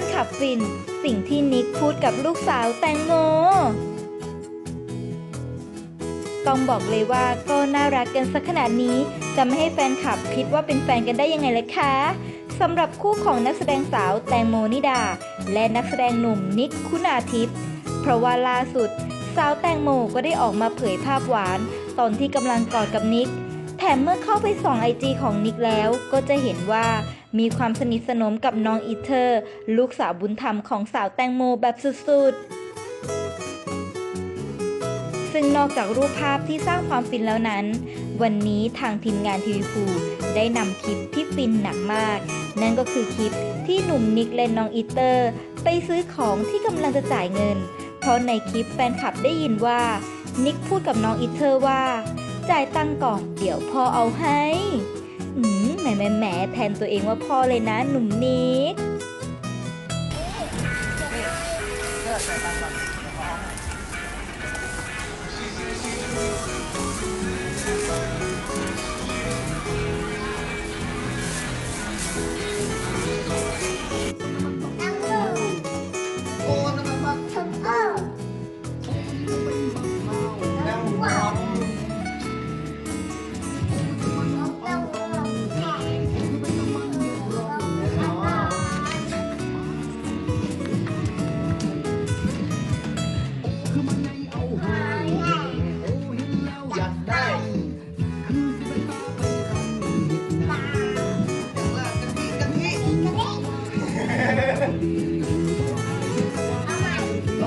นคลับฟิน สิ่งที่นิกพูดกับลูกสาวแตงโม ต้องบอกเลยว่าก็น่ารักกันสักขนาดนี้ จะไม่ให้แฟนคลับคิดว่าเป็นแฟนกันได้ยังไงเลยคะสำหรับคู่ของนักแสดงสาวแตงโมนิดา และนักแสดงหนุ่มนิกคุณาทิพย์เพราะว่าล่าสุด สาวแตงโมก็ได้ออกมาเผยภาพหวาน ตอนที่กำลังกอดกับนิก แถมเมื่อเข้าไปส่องไอจีของนิกแล้วก็จะเห็นว่า มีความสนิทสนมกับน้องอีเทอร์ ลูกสาวบุญธรรมของสาวแตงโมแบบสุดๆซึ่งนอกจากรูปภาพที่สร้างความฟินแล้วนั้น วันนี้ทางทีมงานทีวีพูได้นำคลิปที่ฟินหนักมาก นั่นก็คือคลิปที่หนุ่มนิกและน้องอีเตอร์ ไปซื้อของที่กำลังจะจ่ายเงิน เพราะในคลิปแฟนคลับได้ยินว่า นิกพูดกับน้องอีเทอร์ว่า จ่ายตังก่อนเดี๋ยวพ่อเอาให้ แหมแหมแหมแทนตัวเองว่าพ่อเลยนะหนุ่มนิก